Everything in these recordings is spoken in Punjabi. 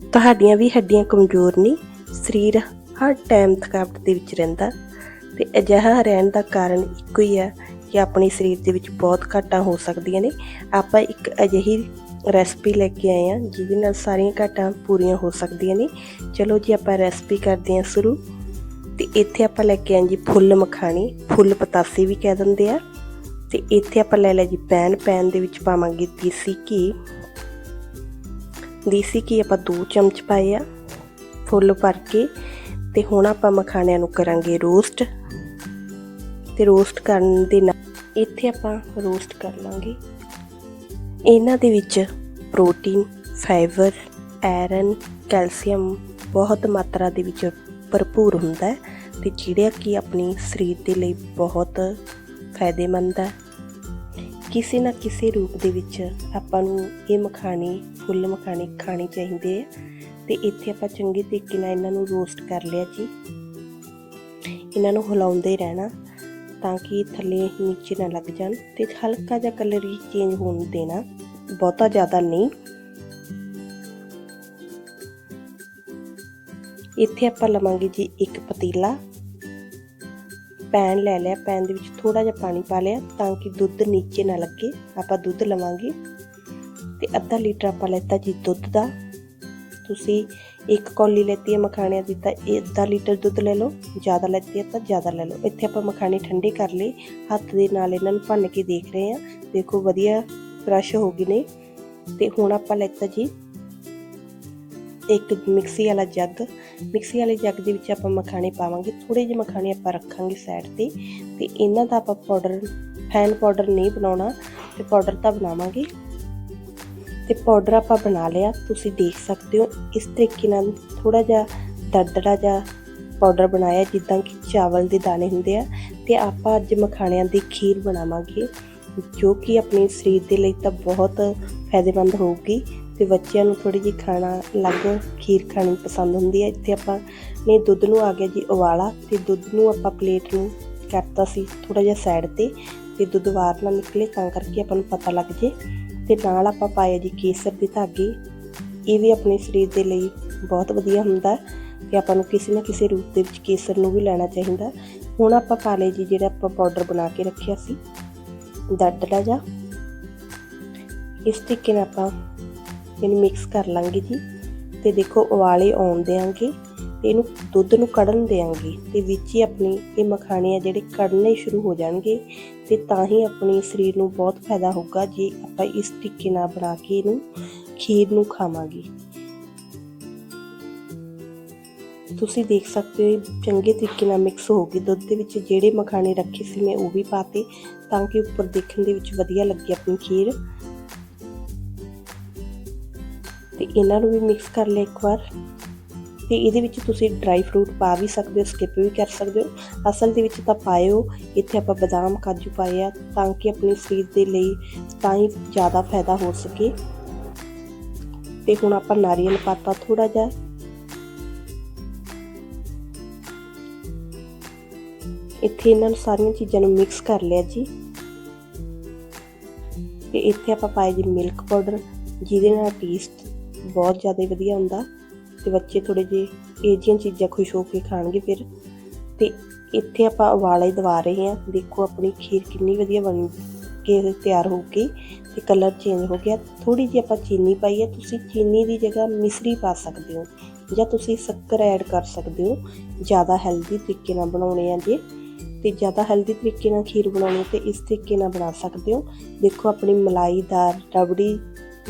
ਤੁਹਾਡੀਆਂ ਵੀ ਹੱਡੀਆਂ ਕਮਜ਼ੋਰ ਨਹੀਂ ਸਰੀਰ ਹਰ ਟਾਈਮ ਥਕਾਵਟ ਦੇ ਵਿੱਚ ਰਹਿੰਦਾ, ਤੇ ਅਜਿਹਾ ਰਹਿਣ ਦਾ ਕਾਰਨ ਇੱਕੋ ਹੀ ਹੈ ਕਿ ਆਪਣੇ ਸਰੀਰ ਦੇ ਵਿੱਚ ਬਹੁਤ ਘਾਟਾਂ ਹੋ ਸਕਦੀਆਂ ਨੇ। ਆਪਾਂ ਇੱਕ ਅਜਿਹੀ ਰੈਸਪੀ ਲੈ ਕੇ ਆਏ ਹਾਂ, ਜਿਹਦੇ ਨਾਲ ਸਾਰੀਆਂ ਘਾਟਾਂ ਪੂਰੀਆਂ ਹੋ ਸਕਦੀਆਂ ਨੇ। ਚਲੋ ਜੀ, ਆਪਾਂ ਰੈਸਪੀ ਕਰਦੇ ਹਾਂ ਸ਼ੁਰੂ। ਤੇ ਇੱਥੇ ਆਪਾਂ ਲੈ ਕੇ ਆਏ ਜੀ ਫੁੱਲ ਮਖਾਣੀ, ਫੁੱਲ ਪਤਾਸੇ ਵੀ ਕਹਿ ਦਿੰਦੇ ਆ। ਤੇ ਇੱਥੇ ਆਪਾਂ ਲੈ ਲਿਆ ਜੀ ਪੈਨ ਪੈਨ ਦੇ ਵਿੱਚ ਪਾਵਾਂਗੇ ਦੇਸੀ ਘੀ। ਦੇਸੀ ਘੀ ਆਪਾਂ 2 ਚਮਚ ਪਾਏ ਆ, ਫੁੱਲ ਭਰ ਕੇ, ਤੇ ਹੁਣ ਆਪਾਂ ਮਖਾਣਿਆਂ ਨੂੰ ਕਰਾਂਗੇ ਰੋਸਟ ਤੇ ਰੋਸਟ ਕਰਨ ਦੇ ਨਾਲ ਇੱਥੇ ਆਪਾਂ ਰੋਸਟ ਕਰ ਲਾਂਗੇ। ਇਹਨਾਂ ਦੇ ਵਿੱਚ ਪ੍ਰੋਟੀਨ ਫਾਈਬਰ ਆਇਰਨ ਕੈਲਸ਼ੀਅਮ ਬਹੁਤ ਮਾਤਰਾ ਦੇ ਵਿੱਚ ਭਰਪੂਰ ਹੁੰਦਾ ਹੈ, ਤੇ ਜਿਹੜਾ ਕਿ ਆਪਣੀ ਸਰੀਰ ਦੇ ਲਈ ਬਹੁਤ ਫਾਇਦੇਮੰਦ ਹੈ। ਕਿਸੇ ਨਾ ਕਿਸੇ ਰੂਪ ਦੇ ਵਿੱਚ ਆਪਾਂ ਨੂੰ ਇਹ ਮਖਾਣੇ, ਫੁੱਲ ਮਖਾਣੇ ਖਾਣੇ ਚਾਹੀਦੇ ਆ। ਤੇ ਇੱਥੇ ਆਪਾਂ ਚੰਗੇ ਤਰੀਕੇ ਨਾਲ ਇਹਨਾਂ ਨੂੰ ਰੋਸਟ ਕਰ ਲਿਆ ਜੀ। ਇਹਨਾਂ ਨੂੰ ਹਿਲਾਉਂਦੇ ਰਹਿਣਾ ਤਾਂ ਕਿ ਥੱਲੇ ਨੀਚੇ ਨਾ ਲੱਗ ਜਾਣ ਤੇ ਹਲਕਾ ਜਿਹਾ ਕਲਰ ਹੀ ਚੇਂਜ ਹੋਣ ਦੇਣਾ ਬਹੁਤਾ ਜ਼ਿਆਦਾ ਨਹੀਂ। ਇੱਥੇ ਆਪਾਂ ਲਵਾਂਗੇ ਜੀ ਇੱਕ ਪਤੀਲਾ। ਪੈਨ ਲੈ ਲਿਆ, ਪੈਨ ਦੇ ਵਿੱਚ ਥੋੜਾ ਜਿਹਾ ਪਾਣੀ ਪਾ ਲਿਆ ਤਾਂ ਕਿ ਦੁੱਧ ਨੀਚੇ ਨਾ ਲੱਗੇ। ਆਪਾਂ ਦੁੱਧ ਲਵਾਂਗੇ। ਤੇ ਅੱਧਾ ਲੀਟਰ ਆਪਾਂ ਲੈਤਾ ਜੀ ਦੁੱਧ ਦਾ। ਤੁਸੀਂ ਇੱਕ ਕੌਲੀ ਲੈਤੀ ਹੈ ਮਖਾਣਿਆਂ ਦੀ ਤਾਂ ਇਹ ਅੱਧਾ ਲੀਟਰ ਦੁੱਧ ਲੈ ਲਓ। ਜ਼ਿਆਦਾ ਲੈਤੀ ਹੈ ਤਾਂ ਜ਼ਿਆਦਾ ਲੈ ਲਓ। ਇੱਥੇ ਆਪਾਂ ਮਖਾਣੇ ਠੰਡੇ ਕਰ ਲਏ। ਹੱਥ ਦੇ ਨਾਲ ਇਹਨਾਂ ਨੂੰ ਭੰਨ ਕੇ ਦੇਖ ਰਹੇ ਹਾਂ। ਦੇਖੋ ਵਧੀਆ ਕ੍ਰਸ਼ ਹੋ ਗਏ ਨੇ। ਤੇ ਹੁਣ ਆਪਾਂ ਲੈਤਾ ਜੀ ਇੱਕ ਮਿਕਸੀ ਵਾਲਾ ਜੱਗ। ਮਿਕਸੀ ਵਾਲੇ ਜੱਗ ਦੇ ਵਿੱਚ ਆਪਾਂ ਮਖਾਣੇ ਪਾਵਾਂਗੇ। ਥੋੜੇ ਜਿਹੇ ਮਖਾਣੇ ਆਪਾਂ ਰੱਖਾਂਗੇ ਸਾਈਡ ਤੇ ਤੇ ਇਹਨਾਂ ਦਾ ਆਪਾਂ ਪਾਊਡਰ ਫੈਨ ਪਾਊਡਰ ਨਹੀਂ ਬਣਾਉਣਾ ਤੇ ਪਾਊਡਰ ਤਾਂ ਬਣਾਵਾਂਗੇ। ਤੇ ਪਾਊਡਰ ਆਪਾਂ ਬਣਾ ਲਿਆ। ਤੁਸੀਂ ਦੇਖ ਸਕਦੇ ਹੋ ਇਸ ਤਰੀਕੇ ਨਾਲ ਥੋੜਾ ਜਿਹਾ ਦਰਦੜਾ ਜਿਹਾ ਪਾਊਡਰ ਬਣਾਇਆ, ਜਿੱਦਾਂ ਕਿ ਚਾਵਲ ਦੇ ਦਾਣੇ ਹੁੰਦੇ ਆ। ਤੇ ਆਪਾਂ ਅੱਜ ਮਖਾਣਿਆਂ ਦੀ ਖੀਰ ਬਣਾਵਾਂਗੇ, ਜੋ ਕਿ ਆਪਣੇ ਸਰੀਰ ਦੇ ਲਈ ਤਾਂ ਬਹੁਤ ਫਾਇਦੇਮੰਦ ਹੋਊਗੀ। ਤੇ ਬੱਚਿਆਂ ਨੂੰ ਥੋੜੀ ਜਿਹੀ ਖਾਣਾ ਅਲੱਗ ਖੀਰ ਖਾਣੀ ਪਸੰਦ ਹੁੰਦੀ ਹੈ। ਇੱਥੇ ਆਪਾਂ ਨੇ ਦੁੱਧ ਨੂੰ ਆ ਗਿਆ ਜੀ ਉਬਾਲਾ ਤੇ ਦੁੱਧ ਨੂੰ ਆਪਾਂ ਪਲੇਟ ਨੂੰ ਕਰਤਾ ਸੀ ਥੋੜਾ ਜਿਹਾ ਸਾਈਡ ਤੇ ਤੇ ਦੁੱਧ ਬਾਹਰ ਨਾ ਨਿਕਲੇ ਤਾਂ ਕਰਕੇ ਆਪਾਂ ਨੂੰ ਪਤਾ ਲੱਗ ਜੇ। ਤੇ ਨਾਲ ਆਪਾਂ ਪਾਇਆ ਜੀ ਕੇਸਰ ਦੇ ਧਾਗੇ। ਇਹ ਵੀ ਆਪਣੇ ਸਰੀਰ ਦੇ ਲਈ ਬਹੁਤ ਵਧੀਆ ਹੁੰਦਾ ਤੇ ਆਪਾਂ ਨੂੰ ਕਿਸੇ ਨਾ ਕਿਸੇ ਰੂਪ ਦੇ ਵਿੱਚ ਕੇਸਰ ਨੂੰ ਵੀ ਲੈਣਾ ਚਾਹੀਦਾ। ਹੁਣ ਆਪਾਂ ਪਾ ਲਏ ਜੀ ਜਿਹੜਾ ਆਪਾਂ ਪਾਊਡਰ ਬਣਾ ਕੇ ਰੱਖਿਆ ਸੀ। ਦਰਦੜਾ ਜਾ ਇਸ ਤਰੀਕੇ ਨਾਲ ਆਪਾਂ ਇਹਨੂੰ ਮਿਕਸ ਕਰ ਲਾਂਗੇ ਜੀ। ਤੇ ਦੇਖੋ ਉਬਾਲੇ ਆਉਣ ਦੇਾਂਗੇ ਤੇ ਇਹਨੂੰ ਦੁੱਧ ਨੂੰ ਕੱਢਣ ਦੇਾਂਗੇ ਤੇ ਵਿੱਚ ਹੀ ਆਪਣੀ ਇਹ ਮਖਾਣੇ ਆ ਜਿਹੜੇ ਕੱਢਣੇ ਸ਼ੁਰੂ ਹੋ ਜਾਣਗੇ। ਤੇ ਤਾਂ ਹੀ ਆਪਣੇ ਸਰੀਰ ਨੂੰ ਬਹੁਤ ਫਾਇਦਾ ਹੋਊਗਾ ਜੇ ਆਪਾਂ ਇਸ ਤਰੀਕੇ ਨਾਲ ਬਣਾ ਕੇ ਇਹਨੂੰ ਖੀਰ ਨੂੰ ਖਾਵਾਂਗੇ। ਤੁਸੀਂ ਦੇਖ ਸਕਦੇ ਹੋ ਚੰਗੇ ਤਰੀਕੇ ਨਾਲ ਮਿਕਸ ਹੋ ਗਈ। ਦੁੱਧ ਦੇ ਵਿੱਚ ਜਿਹੜੇ ਮਖਾਣੇ ਰੱਖੇ ਸੀ ਮੈਂ ਉਹ ਵੀ ਪਾਤੇ ਤਾਂ ਕਿ ਉੱਪਰ ਦੇਖਣ ਦੇ ਵਿੱਚ ਵਧੀਆ ਲੱਗੇ ਆਪਣੀ ਖੀਰ। ਤੇ ਇਹਨਾਂ ਨੂੰ ਵੀ ਮਿਕਸ ਕਰ ਲਿਆ ਇੱਕ ਵਾਰ। ਤੇ ਇਹਦੇ ਵਿੱਚ ਤੁਸੀਂ ਡਰਾਈ ਫਰੂਟ ਪਾ ਵੀ ਸਕਦੇ ਹੋ ਸਕਿਪ ਵੀ ਕਰ ਸਕਦੇ ਹੋ। ਅਸਲ ਦੇ ਵਿੱਚ ਤਾਂ ਪਾਇਓ, ਇੱਥੇ ਆਪਾਂ ਬਦਾਮ, ਕਾਜੂ ਪਾਏ ਆ ਤਾਂ ਕਿ ਆਪਣੇ ਸਰੀਰ ਦੇ ਲਈ ਤਾਂ ਹੀ ਜ਼ਿਆਦਾ ਫਾਇਦਾ ਹੋ ਸਕੇ। ਤੇ ਹੁਣ ਆਪਾਂ ਨਾਰੀਅਲ ਪਾਤਾ ਥੋੜਾ ਜਿਹਾ। ਇੱਥੇ ਇਹਨਾਂ ਨੂੰ ਸਾਰੀਆਂ ਚੀਜ਼ਾਂ ਨੂੰ ਮਿਕਸ ਕਰ ਲਿਆ ਜੀ। ਤੇ ਇੱਥੇ ਆਪਾਂ ਪਾਇਆ ਜੀ ਮਿਲਕ ਪਾਊਡਰ ਜਿਹਦੇ ਨਾਲ ਟੇਸਟ ਬਹੁਤ ਜ਼ਿਆਦਾ ਵਧੀਆ ਹੁੰਦਾ ਤੇ ਬੱਚੇ ਥੋੜੇ ਜਿਹੇ ਇਹ ਜਿਹੀਆਂ ਚੀਜ਼ਾਂ ਖੁਸ਼ ਹੋ ਕੇ ਖਾਣਗੇ ਫਿਰ। ਤੇ ਇੱਥੇ ਆਪਾਂ ਉਬਾਲਾ ਹੀ ਦਵਾ ਰਹੇ ਹਾਂ। ਦੇਖੋ ਆਪਣੀ ਖੀਰ ਕਿੰਨੀ ਵਧੀਆ ਬਣ ਕੇ ਤਿਆਰ ਹੋ ਗਈ ਤੇ ਕਲਰ ਚੇਂਜ ਹੋ ਗਿਆ। ਥੋੜੀ ਜਿਹੀ ਆਪਾਂ ਚੀਨੀ ਪਾਈ ਹੈ। ਤੁਸੀਂ ਚੀਨੀ ਦੀ ਜਗ੍ਹਾ ਮਿਸਰੀ ਪਾ ਸਕਦੇ ਹੋ ਜਾਂ ਤੁਸੀਂ ਸ਼ੱਕਰ ਐਡ ਕਰ ਸਕਦੇ ਹੋ। ਜ਼ਿਆਦਾ ਹੈਲਦੀ ਤਰੀਕੇ ਨਾਲ ਬਣਾਉਣੇ ਆ ਜੇ ਤੇ ਜ਼ਿਆਦਾ ਹੈਲਦੀ ਤਰੀਕੇ ਨਾਲ ਖੀਰ ਬਣਾਉਣੀ ਤੇ ਇਸ ਤਰੀਕੇ ਨਾਲ ਬਣਾ ਸਕਦੇ ਹੋ। ਦੇਖੋ ਆਪਣੀ ਮਲਾਈਦਾਰ ਰਬੜੀ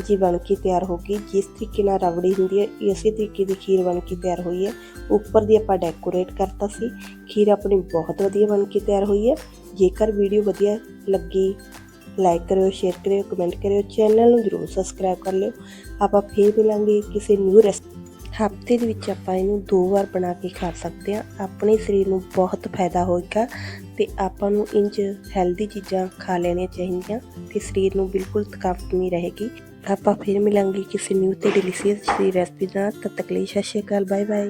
ਜੀ ਬਣ ਕੇ ਤਿਆਰ ਹੋ ਗਈ। ਜਿਸ ਤਰੀਕੇ ਨਾਲ ਰਬੜੀ ਹੁੰਦੀ ਹੈ ਇਸੇ ਤਰੀਕੇ ਦੀ ਖੀਰ ਬਣ ਕੇ ਤਿਆਰ ਹੋਈ ਹੈ। ਉੱਪਰ ਦੀ ਆਪਾਂ ਡੈਕੋਰੇਟ ਕਰਤਾ ਸੀ। ਖੀਰ ਆਪਣੀ ਬਹੁਤ ਵਧੀਆ ਬਣ ਕੇ ਤਿਆਰ ਹੋਈ ਹੈ। ਜੇਕਰ ਵੀਡੀਓ ਵਧੀਆ ਲੱਗੀ ਲਾਈਕ ਕਰਿਓ ਸ਼ੇਅਰ ਕਰਿਓ ਕਮੈਂਟ ਕਰਿਓ ਚੈਨਲ ਨੂੰ ਜਰੂਰ ਸਬਸਕ੍ਰਾਈਬ ਕਰ ਲਿਓ। ਆਪਾਂ ਫੇਰ ਮਿਲਾਂਗੇ ਕਿਸੇ ਨਿਊ ਰੈਸਪੀ ਹਫ਼ਤੇ ਦੇ ਵਿੱਚ ਆਪਾਂ ਇਹਨੂੰ ਦੋ ਵਾਰ ਬਣਾ ਕੇ ਖਾ ਸਕਦੇ ਹਾਂ। ਆਪਣੇ ਸਰੀਰ ਨੂੰ ਬਹੁਤ ਫਾਇਦਾ ਹੋਏਗਾ ਤੇ ਆਪਾਂ ਨੂੰ ਇੰਜ ਹੈਲਦੀ ਚੀਜ਼ਾਂ ਖਾ ਲੈਣੀਆਂ ਚਾਹੀਦੀਆਂ ਤੇ ਸਰੀਰ ਨੂੰ ਬਿਲਕੁਲ ਥਕਾਵਟ ਨਹੀਂ ਰਹੇਗੀ। ਆਪਾਂ ਫਿਰ ਮਿਲਾਂਗੇ ਕਿਸੇ ਨਿਊ ਤੇ ਡਿਲੀਸ਼ੀਅਸ ਦੀ ਰੈਸਪੀ ਨਾਲ। ਤਦ ਤੱਕ ਲਈ ਸਤਿ ਸ਼੍ਰੀ ਅਕਾਲ ਬਾਏ ਬਾਏ